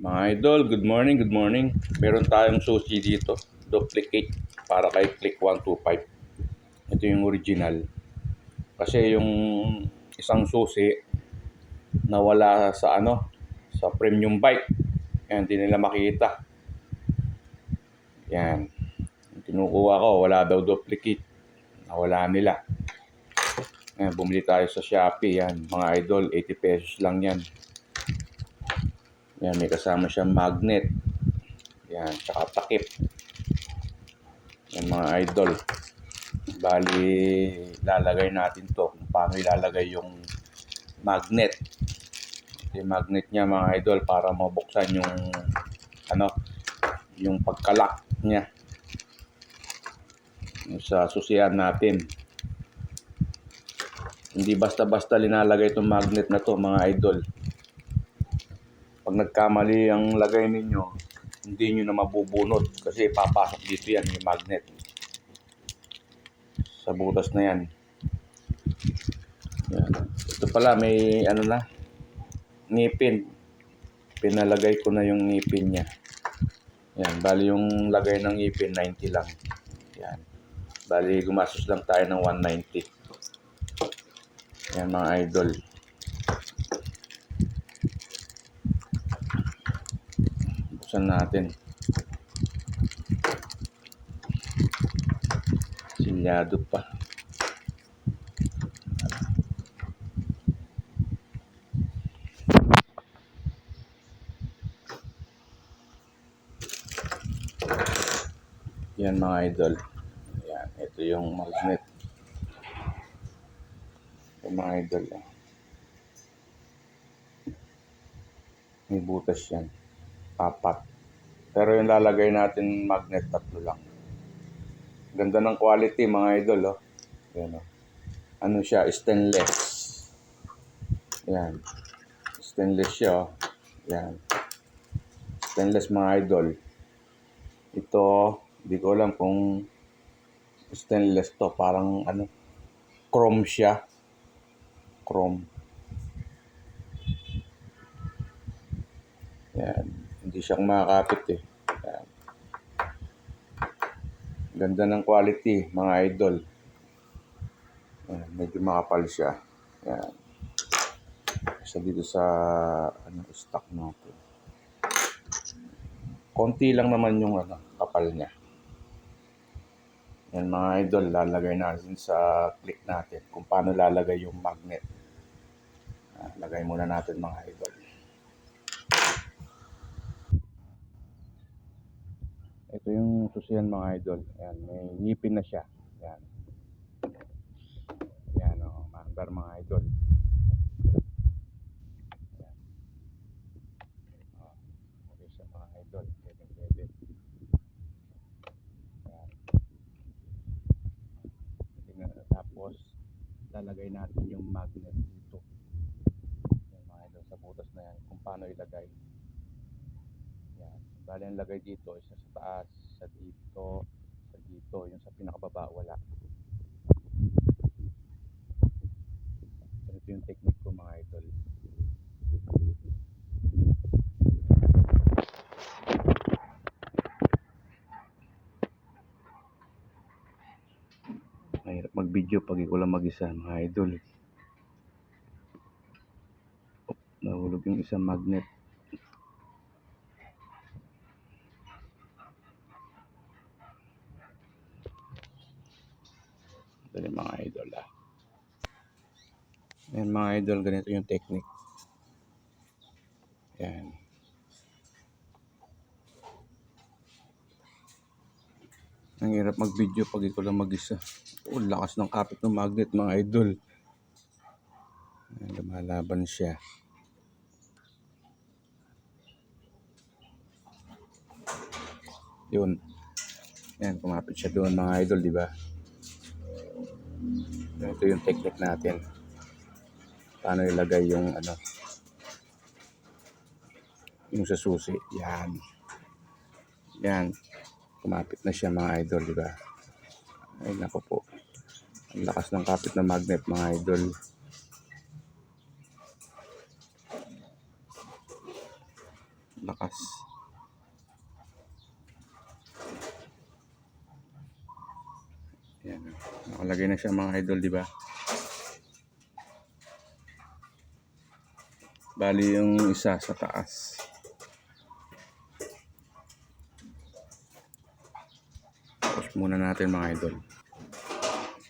Mga idol, good morning, good morning. Meron tayong susi dito, duplicate para kay Click 125. Ito yung original. Kasi yung isang susi nawala sa ano, sa premium bike. Yan, hindi nila makita. Yan. Kinukuha ko, wala daw duplicate. Nawala nila. Yan, bumili tayo sa Shopee. Yan, mga idol, 80 pesos lang yan. Yan, may kasama siyang magnet. Yan, tsaka takip. Yan mga idol. Bali, lalagay natin to kung paano ilalagay yung magnet. Yung magnet niya mga idol para mabuksan yung ano, yung pagkalak niya. Sa susiyan natin. Hindi basta-basta linalagay itong magnet na to mga idol nagkamali ang lagay ninyo, hindi nyo na mabubunot kasi papasok dito yan, yung magnet. Sa butas na yan. yan. Ito pala, may ano na, ngipin. Pinalagay ko na yung ngipin niya. Yan, bali yung lagay ng ngipin, 90 lang. Yan. Bali, gumastos lang tayo ng 190. Yan mga idol. Buksan natin. Silyado pa. Yan mga idol. Yan, ito yung magnet. Yung mga idol. eh. May butas yan apat. Pero yung lalagay natin magnet tatlo lang. Ganda ng quality mga idol oh. Yan oh. Ano siya, stainless. Yan. Stainless siya oh. Yan. Stainless mga idol. Ito, hindi ko alam kung stainless to. Parang ano, chrome siya. Chrome. Yan. Hindi siyang makakapit eh. Yan. Ganda ng quality, mga idol. Yan. Medyo makapal siya. Yan. Isa dito sa ano, stock natin. Konti lang naman yung ano, kapal niya. Yan mga idol, lalagay natin sa click natin kung paano lalagay yung magnet. Ah, lagay muna natin mga idol. Ito yung susiyan mga idol. Ayan, may ngipin na siya. Ayan. Ayan o, oh, mga idol. Ayan. Oh, okay siya mga idol. Pwede, pwede. Ayan. Tapos lalagay natin yung magnet dito. Ayan mga idol, sa butas na yan. Kung paano ilagay. Yan. Bali ang lagay dito, isa sa taas, sa dito, sa dito, yung sa pinakababa wala. Ito yung technique ko mga idol. Mahirap mag-video pag ikaw lang mag-isa mga idol. Oh, nahulog yung isang magnet. Ayan mga idol, ganito yung technique. Yan. Ang hirap mag-video pag ikaw lang mag-isa. Oh, lakas ng kapit ng magnet mga idol. Ayan, lumalaban siya. Yun. Yan, kumapit siya doon mga idol, di ba? Ito yung technique natin. Paano ilagay yung ano yung sa susi. Yan. Yan. Kumapit na siya mga idol, di ba? Ay, nako po. Ang lakas ng kapit ng magnet mga idol. Lakas. Yan. Nakalagay na siya mga idol, di ba? Bali yung isa sa taas. Tapos muna natin mga idol.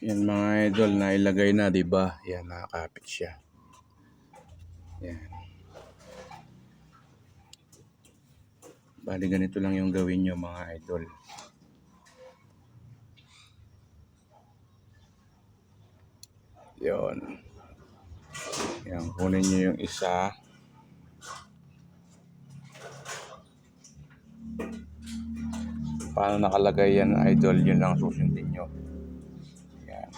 Yan mga idol, nailagay na, di ba? Yan, nakakapit siya. Yan. Bali ganito lang yung gawin nyo mga idol. Yon. Yan, kunin nyo yung isa. Paano nakalagay yan idol, yun lang susundin nyo. Yan.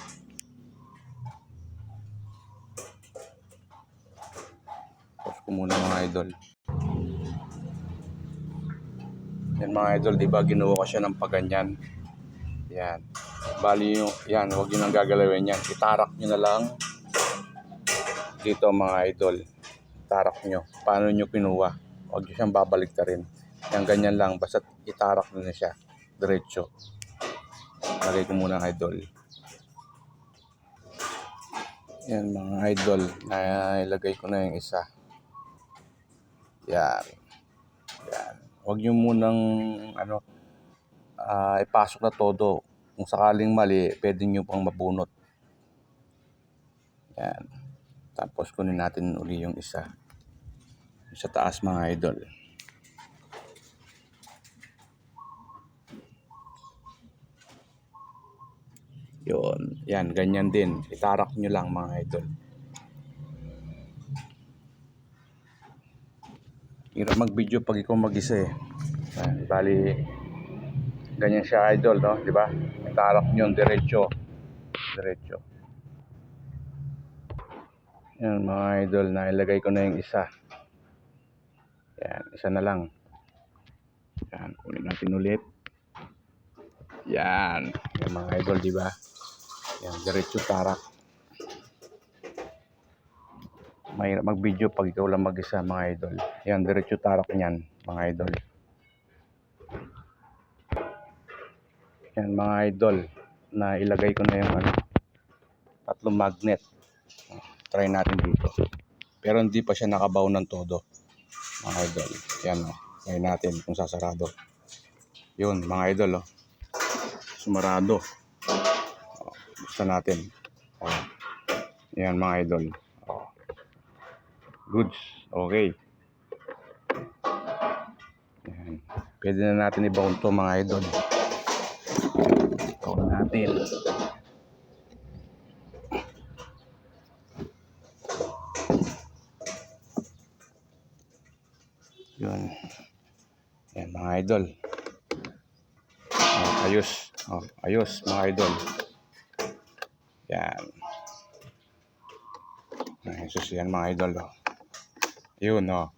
Tapos ko muna mga idol. Yan mga idol, di ba ginawa ko siya ng paganyan. Yan. Bali yung, yan, huwag nyo nang gagalawin yan. Itarak nyo na lang dito mga idol. Itarak nyo. Paano nyo kinuha? Huwag nyo siyang babalik na rin. Yan, ganyan lang. Basta itarak na siya. Diretso. Lagay ko muna idol. Yan mga idol. Nailagay ko na yung isa. Yan. Yan. Huwag nyo munang ano, ah, ipasok na todo. Kung sakaling mali, pwede nyo pang mabunot. Yan. Tapos kunin natin uli yung isa. Sa taas mga idol. Yun. Yan, ganyan din. Itarak nyo lang mga idol. Hirap mag-video pag ikaw mag-isa eh. Yan, bali, ganyan siya idol, no? Di ba? Itarak nyo diretso. Diretso. Yan mga idol, nailagay ko na yung isa. Yan, isa na lang. Yan, kunin natin ulit. Yan, yan mga idol, di ba? Yan, diretso tarak. Mahirap mag-video pag ikaw lang mag-isa mga idol. Yan, diretso tarak niyan, mga idol. Yan mga idol, na ilagay ko na yung ano, tatlong magnet. Try natin dito. Pero hindi pa siya nakabaw ng todo. Mga idol. Yan o. Try natin kung sasarado. Yun, mga idol o. Sumarado. O, buksan natin. O. Yan mga idol. O. Goods. Okay. Yan. Pwede na natin i-bound to mga idol. Ito natin. Yun. Yan mga idol. Oh, ayos. Oh, ayos mga idol. Yan. Ay, sus, yan mga idol. Oh. Yun, oh.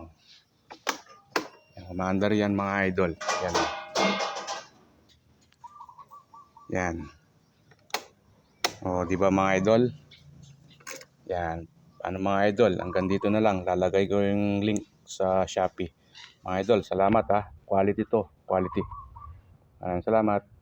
oh. Yan, yan mga idol. Yan. oh. Yan. Oh, di ba mga idol? Yan. Ano mga idol, hanggang dito na lang. Lalagay ko yung link sa Shopee. Mga idol, salamat ha. Quality to. Quality. Maraming salamat.